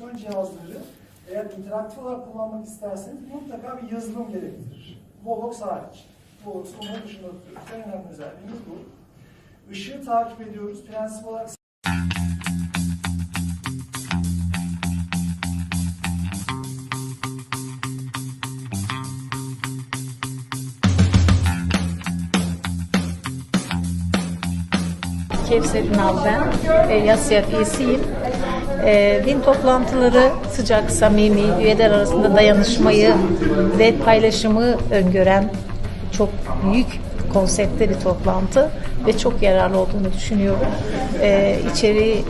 projeksiyon cihazları eğer interaktif olarak kullanmak isterseniz mutlaka bir yazılım gerektirir. Vovox hariç. Vovox onun dışında. En önemli özelliğimiz bu. Işığı takip ediyoruz. Prensip olarak Kevser Ünal ben. E. E, din toplantıları sıcak, samimi, üyeler arasında dayanışmayı ve paylaşımı öngören çok büyük konseptli bir toplantı ve çok yararlı olduğunu düşünüyorum. E, içeriği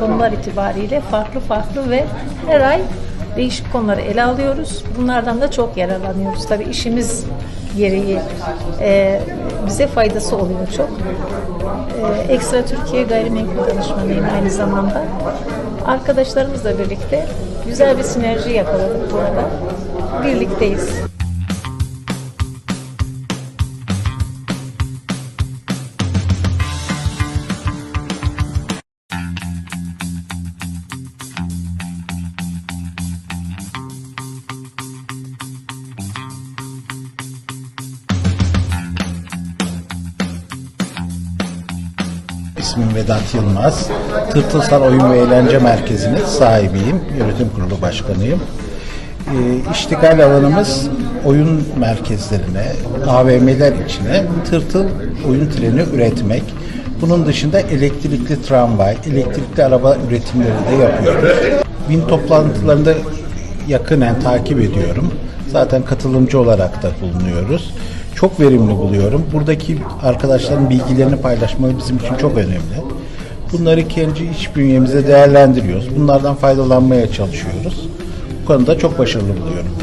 konular itibariyle farklı farklı ve her ay değişik konuları ele alıyoruz. Bunlardan da çok yararlanıyoruz. Tabii işimiz gereği e, bize faydası oluyor çok. E, Ekstra Türkiye Gayrimenkul Danışmanıyım aynı zamanda. Arkadaşlarımızla birlikte güzel bir sinerji yakaladık burada. Birlikteyiz. İsmim Vedat Yılmaz. Tırtılsar Oyun ve Eğlence Merkezi'nin sahibiyim. Yönetim kurulu başkanıyım. Ee, iştigal alanımız oyun merkezlerine, AVM'ler içine tırtıl oyun treni üretmek. Bunun dışında elektrikli tramvay, elektrikli araba üretimleri de yapıyoruz. Bin toplantılarında yakinen takip ediyorum. Zaten katılımcı olarak da bulunuyoruz. Çok verimli buluyorum. Buradaki arkadaşların bilgilerini paylaşmak bizim için çok önemli. Bunları kendi iç bünyemize değerlendiriyoruz. Bunlardan faydalanmaya çalışıyoruz. Bu konuda çok başarılı buluyorum.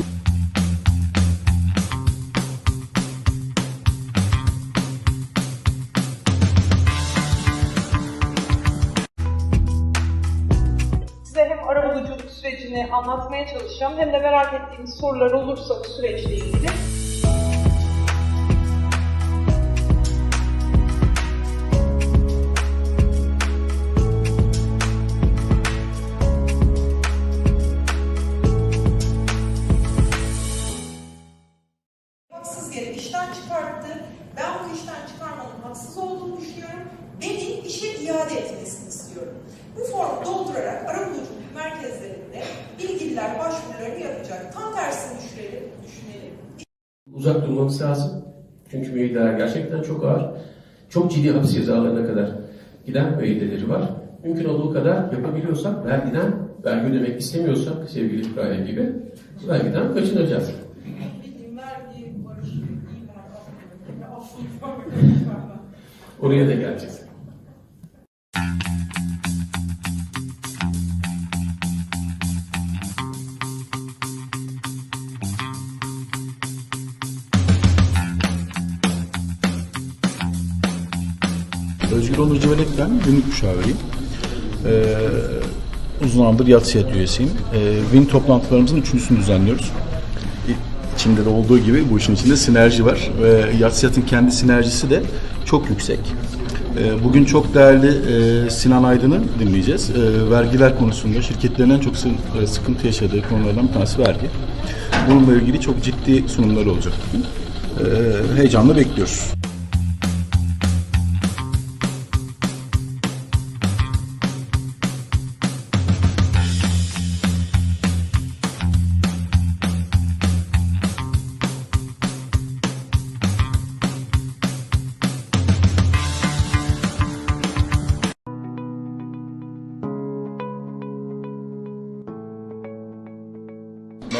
Size hem arabuluculuk sürecini anlatmaya çalışacağım hem de merak ettiğiniz sorular olursa bu süreçle ilgili. Uzak durmamız lazım. Çünkü müeyyideler gerçekten çok ağır. Çok ciddi hapis cezalarına kadar giden müeyyideleri var. Mümkün olduğu kadar yapabiliyorsak vergiden, vergi ödemek istemiyorsak sevgili İbrahim gibi vergiden kaçınacağız. Oraya da geleceğiz. Onur Civelek ben, günlük müşaviriyim. Ee, uzun zamandır Yatsıyat üyesiyim. Ee, Win toplantılarımızın üçüncüsünü düzenliyoruz. İçinde de olduğu gibi bu işin içinde sinerji var. Ve Yatsıyat'ın kendi sinerjisi de çok yüksek. Ee, bugün çok değerli e, Sinan Aydın'ı dinleyeceğiz. Ee, vergiler konusunda şirketlerin en çok e, sıkıntı yaşadığı konulardan bir tanesi vergi. Bununla ilgili çok ciddi sunumları olacak bugün. Ee, heyecanla bekliyoruz.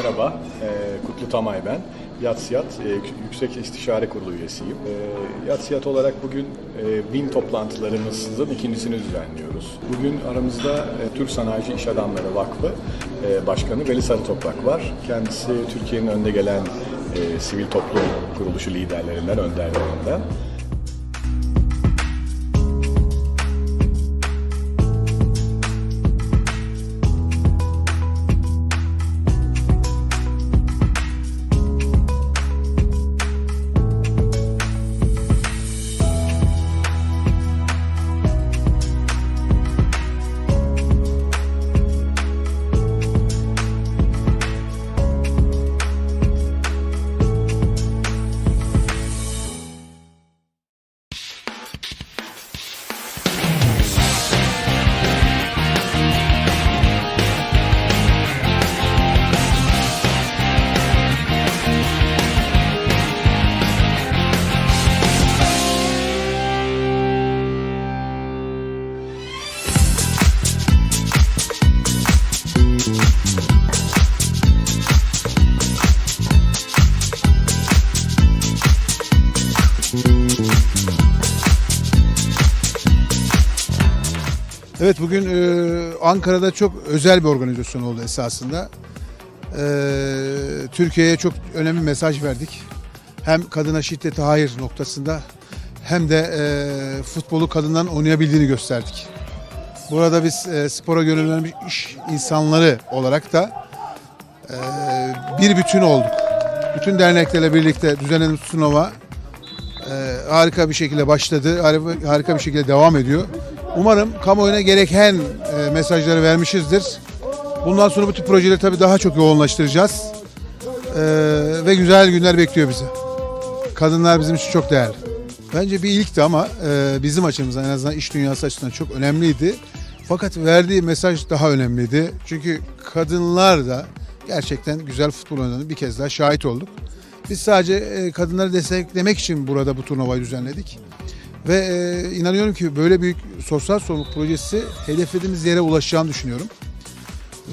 Merhaba, e, Kutlu Tamay ben. Yatsiyat e, Yüksek İstişare Kurulu üyesiyim. E, Yatsiyat olarak bugün e, WIN toplantılarımızın ikincisini düzenliyoruz. Bugün aramızda e, Türk Sanayici İş Adamları Vakfı e, Başkanı Veli Sarı Toprak var. Kendisi Türkiye'nin önde gelen e, sivil toplum kuruluşu liderlerinden, önderlerinden. Evet bugün e, Ankara'da çok özel bir organizasyon oldu esasında. E, Türkiye'ye çok önemli mesaj verdik. Hem kadına şiddete hayır noktasında hem de e, futbolu kadınların oynayabildiğini gösterdik. Burada biz e, spora gönüllenen iş insanları olarak da e, bir bütün olduk. Bütün derneklerle birlikte düzenlediğimiz turnuva e, harika bir şekilde başladı. Harika bir şekilde devam ediyor. Umarım kamuoyuna gereken e, mesajları vermişizdir. Bundan sonra bu tip projeleri tabii daha çok yoğunlaştıracağız. E, ve güzel günler bekliyor bizi. Kadınlar bizim için çok değerli. Bence bir ilkti ama e, bizim açımızdan en azından iş dünyası açısından çok önemliydi. Fakat verdiği mesaj daha önemliydi. Çünkü kadınlar da gerçekten güzel futbol oynadığını bir kez daha şahit olduk. Biz sadece e, kadınları desteklemek için burada bu turnuvayı düzenledik. Ve e, inanıyorum ki böyle büyük sosyal sorumluluk projesi hedeflediğimiz yere ulaşacağını düşünüyorum.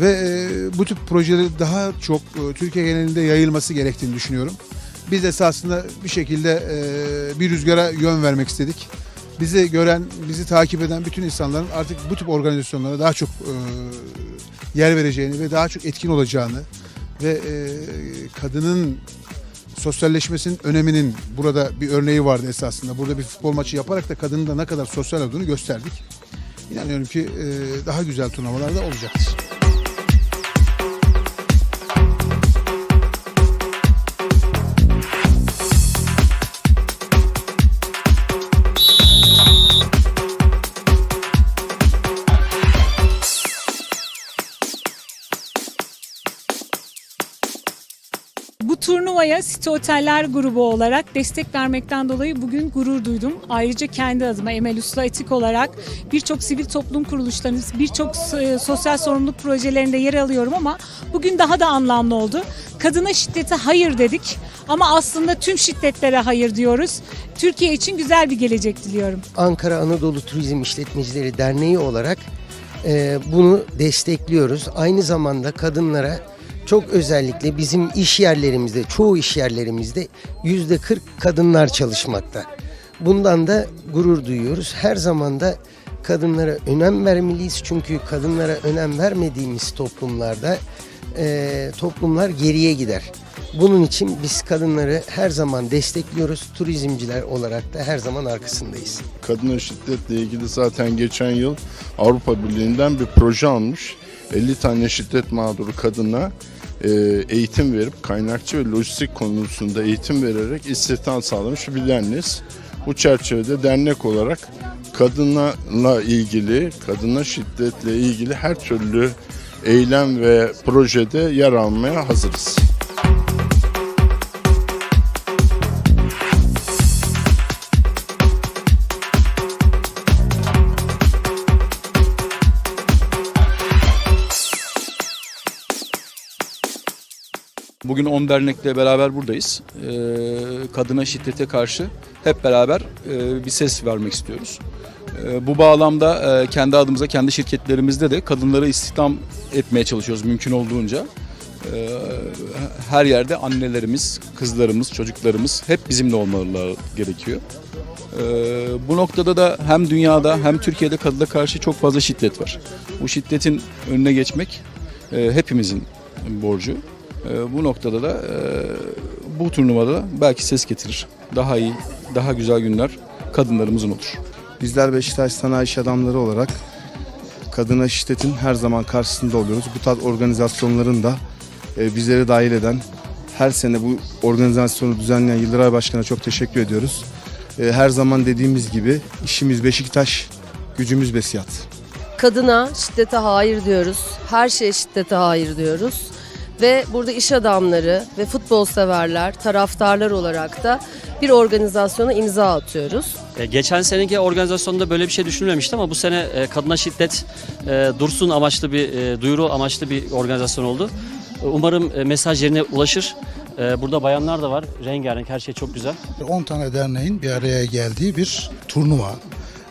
Ve e, bu tip projeleri daha çok e, Türkiye genelinde yayılması gerektiğini düşünüyorum. Biz esasında bir şekilde e, bir rüzgara yön vermek istedik. Bizi gören, bizi takip eden bütün insanların artık bu tip organizasyonlara daha çok e, yer vereceğini ve daha çok etkin olacağını ve e, kadının sosyalleşmesinin öneminin burada bir örneği vardı esasında. Burada bir futbol maçı yaparak da kadının da ne kadar sosyal olduğunu gösterdik. İnanıyorum ki e, daha güzel turnuvalar da olacaktır. Turnuvaya Site Oteller grubu olarak destek vermekten dolayı bugün gurur duydum. Ayrıca kendi adıma Emel Usta Etik olarak birçok sivil toplum kuruluşlarının, birçok e, sosyal sorumluluk projelerinde yer alıyorum ama bugün daha da anlamlı oldu. Kadına şiddete hayır dedik ama aslında tüm şiddetlere hayır diyoruz. Türkiye için güzel bir gelecek diliyorum. Ankara Anadolu Turizm İşletmecileri Derneği olarak e, bunu destekliyoruz. Aynı zamanda kadınlara çok özellikle bizim iş yerlerimizde, çoğu iş yerlerimizde yüzde 40 kadınlar çalışmakta. Bundan da gurur duyuyoruz. Her zaman da kadınlara önem vermeliyiz. Çünkü kadınlara önem vermediğimiz toplumlarda e, toplumlar geriye gider. Bunun için biz kadınları her zaman destekliyoruz. Turizmciler olarak da her zaman arkasındayız. kadına şiddetle ilgili zaten geçen yıl Avrupa Birliği'nden bir proje almış. 50 tane şiddet mağduru kadına eğitim verip kaynakçı ve lojistik konusunda eğitim vererek istihdam sağlamış bir derneğiz. Bu çerçevede dernek olarak kadınla ilgili, kadına şiddetle ilgili her türlü eylem ve projede yer almaya hazırız. Bugün 10 dernekle beraber buradayız. Ee, kadına şiddete karşı hep beraber e, bir ses vermek istiyoruz. Ee, bu bağlamda e, kendi adımıza, kendi şirketlerimizde de kadınları istihdam etmeye çalışıyoruz mümkün olduğunca. Ee, her yerde annelerimiz, kızlarımız, çocuklarımız hep bizimle olmaları gerekiyor. Ee, bu noktada da hem dünyada hem Türkiye'de kadına karşı çok fazla şiddet var. Bu şiddetin önüne geçmek e, hepimizin borcu. E, bu noktada da e, bu turnuvada belki ses getirir. Daha iyi, daha güzel günler kadınlarımızın olur. Bizler Beşiktaş Sanayi İş Adamları olarak kadına şiddetin her zaman karşısında oluyoruz. Bu tarz organizasyonların da e, bizleri dahil eden her sene bu organizasyonu düzenleyen Yıldıray Başkan'a çok teşekkür ediyoruz. E, her zaman dediğimiz gibi işimiz Beşiktaş, gücümüz Besiyat. Kadına şiddete hayır diyoruz. Her şeye şiddete hayır diyoruz. Ve burada iş adamları ve futbol severler, taraftarlar olarak da bir organizasyona imza atıyoruz. E, Geçen seneki organizasyonda böyle bir şey düşünülmemişti ama bu sene e, kadına şiddet e, dursun amaçlı bir e, duyuru amaçlı bir organizasyon oldu. E, Umarım e, mesaj yerine ulaşır. E, Burada bayanlar da var. Rengarenk her şey çok güzel. 10 tane derneğin bir araya geldiği bir turnuva.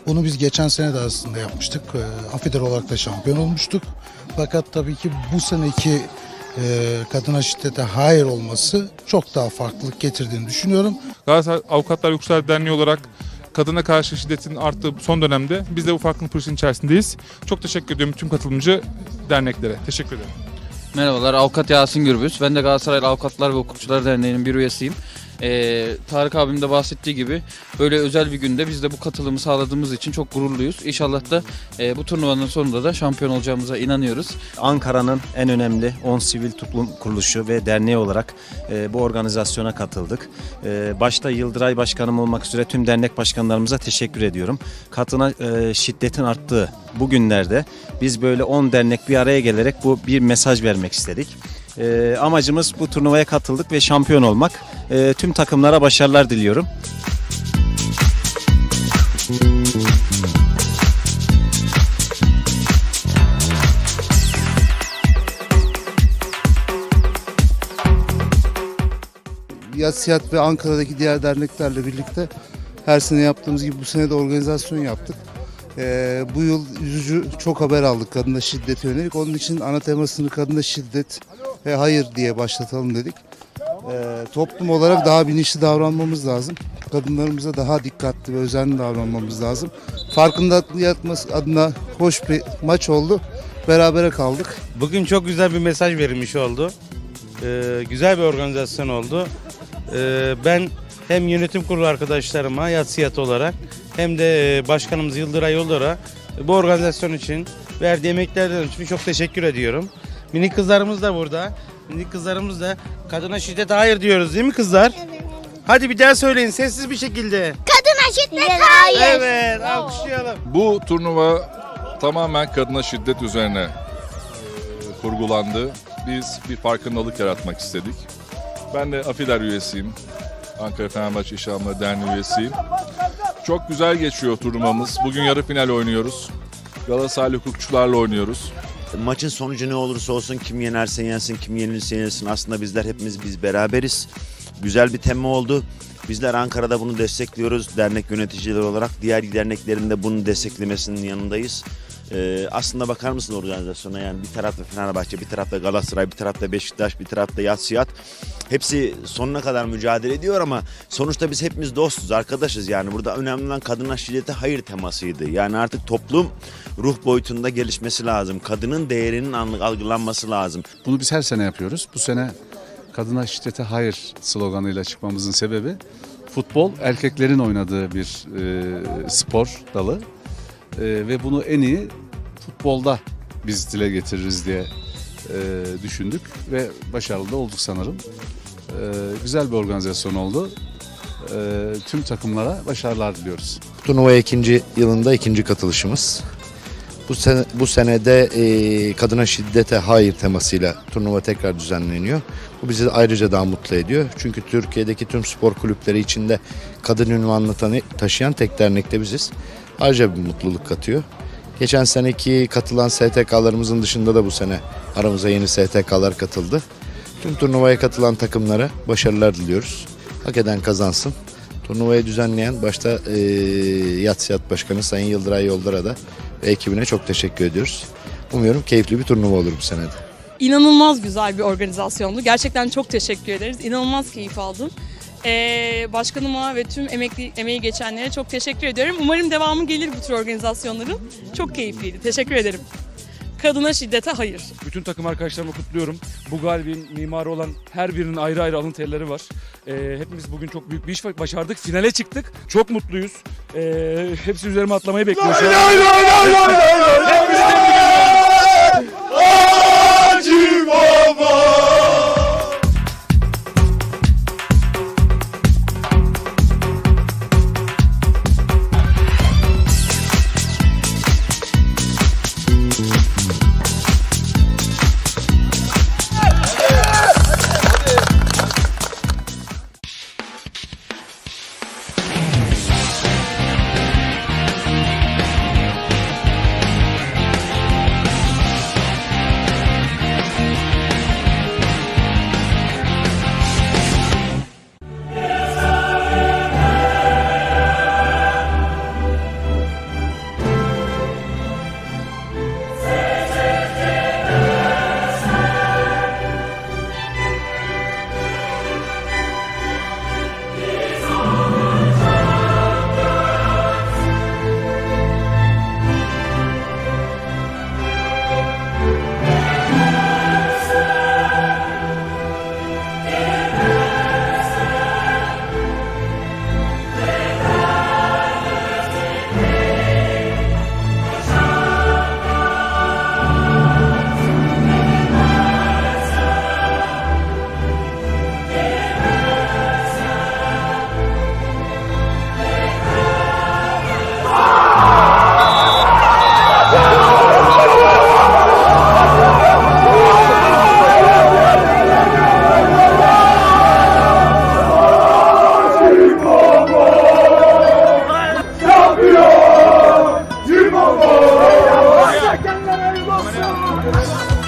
Bunu biz geçen sene de aslında yapmıştık. E, Afider olarak da şampiyon olmuştuk. Fakat tabii ki bu seneki e, kadına şiddete hayır olması çok daha farklılık getirdiğini düşünüyorum. Galatasaray Avukatlar Yüksel Derneği olarak kadına karşı şiddetin arttığı son dönemde biz de bu farkındalık projesinin içerisindeyiz. Çok teşekkür ediyorum tüm katılımcı derneklere. Teşekkür ederim. Merhabalar, Avukat Yasin Gürbüz. Ben de Galatasaray Avukatlar ve Hukukçular Derneği'nin bir üyesiyim. Ee, Tarık abim de bahsettiği gibi böyle özel bir günde biz de bu katılımı sağladığımız için çok gururluyuz. İnşallah da e, bu turnuvanın sonunda da şampiyon olacağımıza inanıyoruz. Ankara'nın en önemli 10 sivil toplum kuruluşu ve derneği olarak e, bu organizasyona katıldık. E, başta Yıldıray Başkanım olmak üzere tüm dernek başkanlarımıza teşekkür ediyorum. Katına e, şiddetin arttığı bu günlerde biz böyle 10 dernek bir araya gelerek bu bir mesaj vermek istedik. E, amacımız bu turnuvaya katıldık ve şampiyon olmak. E, tüm takımlara başarılar diliyorum. Yatsiyat ve Ankara'daki diğer derneklerle birlikte her sene yaptığımız gibi bu sene de organizasyon yaptık. Ee, bu yıl üzücü çok haber aldık kadına şiddete yönelik. Onun için ana temasını kadına şiddet ve hayır diye başlatalım dedik. Ee, toplum olarak daha bilinçli davranmamız lazım. Kadınlarımıza daha dikkatli ve özenli davranmamız lazım. Farkındalık yaratması adına hoş bir maç oldu. Berabere kaldık. Bugün çok güzel bir mesaj verilmiş oldu. Ee, güzel bir organizasyon oldu. Ee, ben hem yönetim kurulu arkadaşlarıma yatsıyat olarak hem de e, başkanımız Yıldıray Yoldar'a bu organizasyon için verdiği emeklerden için çok teşekkür ediyorum. Minik kızlarımız da burada. Minik kızlarımız da kadına şiddet hayır diyoruz değil mi kızlar? Hadi bir daha söyleyin sessiz bir şekilde. Kadına şiddet hayır. Evet alkışlayalım. Bu turnuva tamamen kadına şiddet üzerine e, kurgulandı. Biz bir farkındalık yaratmak istedik. Ben de Afiler üyesiyim. Ankara Fenerbahçe İş Adamları Derneği üyesiyim. Çok güzel geçiyor turnuvamız. Bugün yarı final oynuyoruz. Galatasaray hukukçularla oynuyoruz. Maçın sonucu ne olursa olsun kim yenerse yensin, kim yenilirse yenilsin. Aslında bizler hepimiz biz beraberiz. Güzel bir tema oldu. Bizler Ankara'da bunu destekliyoruz dernek yöneticileri olarak. Diğer derneklerin de bunu desteklemesinin yanındayız. Ee, aslında bakar mısın organizasyona yani bir tarafta Fenerbahçe, bir tarafta Galatasaray, bir tarafta Beşiktaş, bir tarafta Yatsıyat. Hepsi sonuna kadar mücadele ediyor ama sonuçta biz hepimiz dostuz, arkadaşız yani. Burada önemli olan kadına şiddete hayır temasıydı. Yani artık toplum ruh boyutunda gelişmesi lazım. Kadının değerinin algılanması lazım. Bunu biz her sene yapıyoruz. Bu sene kadına şiddete hayır sloganıyla çıkmamızın sebebi futbol erkeklerin oynadığı bir e, spor dalı E, ve bunu en iyi futbolda biz dile getiririz diye e, düşündük ve başarılı da olduk sanırım. E, güzel bir organizasyon oldu. E, tüm takımlara başarılar diliyoruz. Turnuva ikinci yılında ikinci katılışımız. Bu sene bu senede e, kadına şiddete hayır temasıyla turnuva tekrar düzenleniyor. Bu bizi ayrıca daha mutlu ediyor. Çünkü Türkiye'deki tüm spor kulüpleri içinde kadın ünvanını taşıyan tek dernek de biziz. Ayrıca bir mutluluk katıyor. Geçen seneki katılan STK'larımızın dışında da bu sene aramıza yeni STK'lar katıldı. Tüm turnuvaya katılan takımlara başarılar diliyoruz. Hak eden kazansın. Turnuvayı düzenleyen başta e, Yatsıyat Başkanı Sayın Yıldıray Yoldar'a da ve ekibine çok teşekkür ediyoruz. Umuyorum keyifli bir turnuva olur bu senede. İnanılmaz güzel bir organizasyondu. Gerçekten çok teşekkür ederiz. İnanılmaz keyif aldım. Ee, başkanıma ve tüm emekli, emeği geçenlere çok teşekkür ediyorum. Umarım devamı gelir bu tür organizasyonların. Çok keyifliydi. Teşekkür ederim. Kadına şiddete hayır. Bütün takım arkadaşlarımı kutluyorum. Bu galibin mimarı olan her birinin ayrı ayrı alın terleri var. Ee, hepimiz bugün çok büyük bir iş başardık. Finale çıktık. Çok mutluyuz. Ee, hepsi üzerime atlamayı bekliyor şu an. Taraftarın 为什？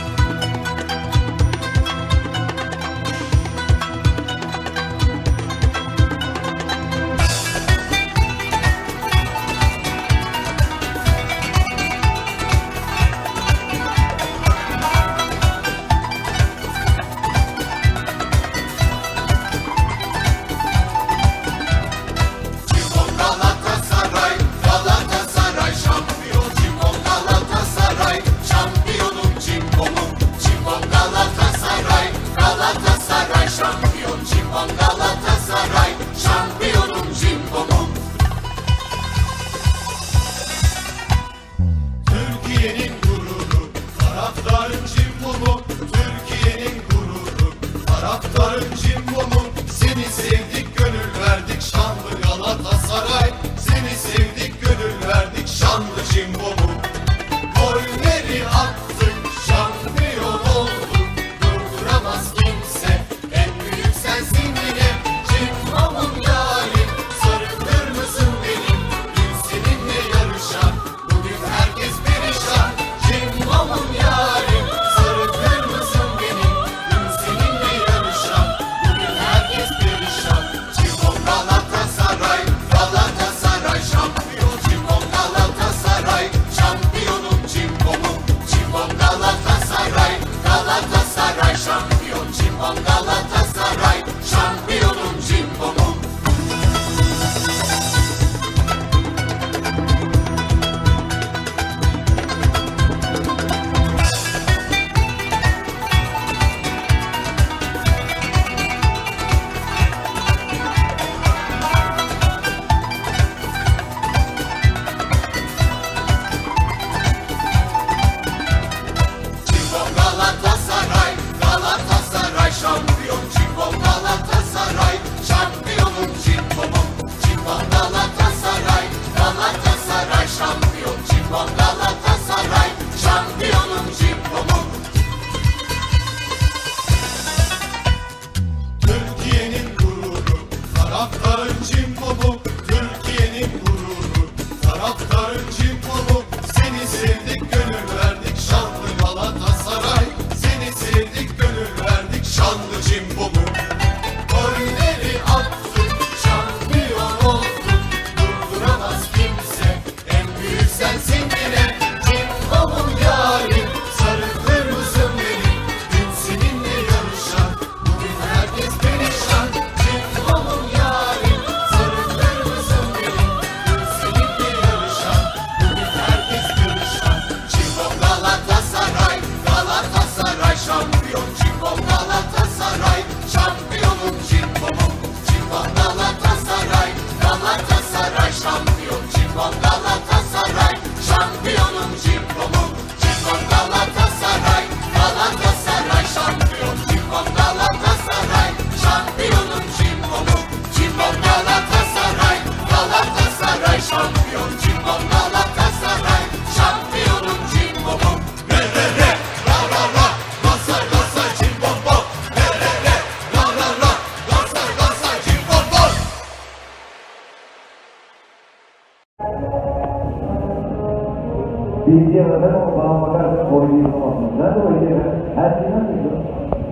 Bilgiye kadar o bana bakarsak oynayamazsınız. Nerede oynayamaz? Her şey nasıl gidiyor?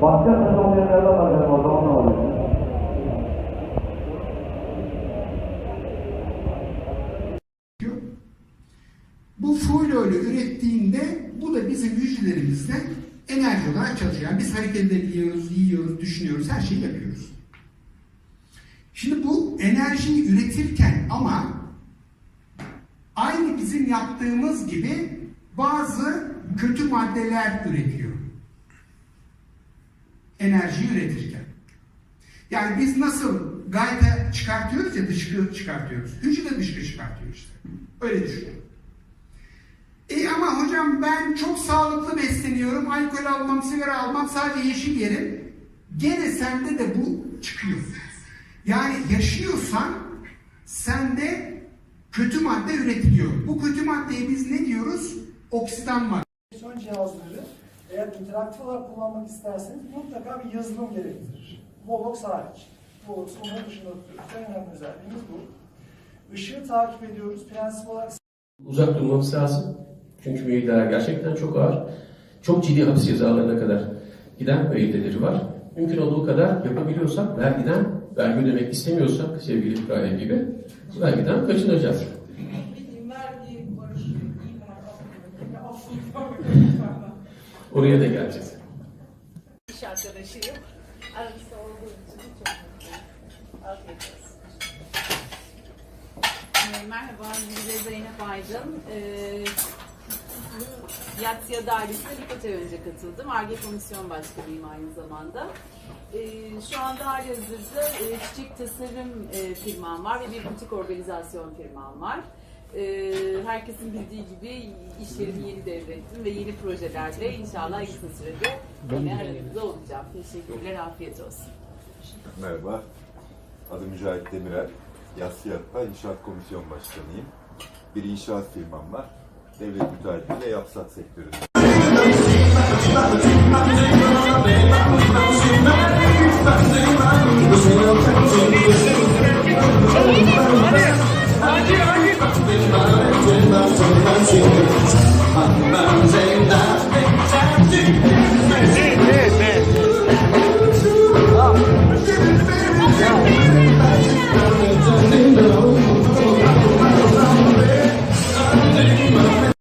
Başka nasıl oynayanlardan bakacağım o zaman ne oluyor? Bu folyoyla ürettiğinde bu da bizim hücrelerimizde enerji olarak çalışıyor. Yani biz hareket edebiliyoruz, yiyoruz, düşünüyoruz, her şeyi yapıyoruz. Şimdi bu enerjiyi üretirken ama aynı bizim yaptığımız gibi bazı kötü maddeler üretiyor. Enerjiyi üretirken. Yani biz nasıl gayta çıkartıyoruz ya dışkı çıkartıyoruz. Hücre dışkı çıkartıyor işte. Öyle düşünün. E ama hocam ben çok sağlıklı besleniyorum. Alkol almam, sigara almam, sadece yeşil yerim. Gene sende de bu çıkıyor. Yani yaşıyorsan sende kötü madde üretiliyor. Bu kötü maddeye biz ne diyoruz? Oksidan madde. Son cihazları eğer interaktif olarak kullanmak isterseniz mutlaka bir yazılım gerektirir. Vovox hariç. Vovox onun dışında. En önemli özelliğimiz bu. Işığı takip ediyoruz. Prensip olarak Uzak durmamız lazım. Çünkü müeyyideler gerçekten çok ağır. Çok ciddi hapis cezalarına kadar giden müeyyideleri var. Mümkün olduğu kadar yapabiliyorsak vergiden, vergi ödemek istemiyorsak sevgili İbrahim gibi vergiden kaçınacağız. Oraya da geleceğiz. İş arkadaşıyım. Ee, Merhaba, Müze Zeynep Aydın. Ee, Yatsia Dairesi'ne birkaç ay önce katıldım. ARGE Komisyon Başkanıyım aynı zamanda. Ee, şu anda halihazırda e, çiçek tasarım e, firmam var ve bir butik organizasyon firmam var. Ee, herkesin bildiği gibi iş yerimi yeni devrettim ve yeni projelerle inşallah en kısa sürede yine aranızda olacağım. Teşekkürler, afiyet olsun. Merhaba, adım Mücahit Demirel. Yassıyat'ta İnşaat Komisyon Başkanıyım. Bir inşaat firmam var devlet müteahhitiyle yapsak sektörü. Ben senden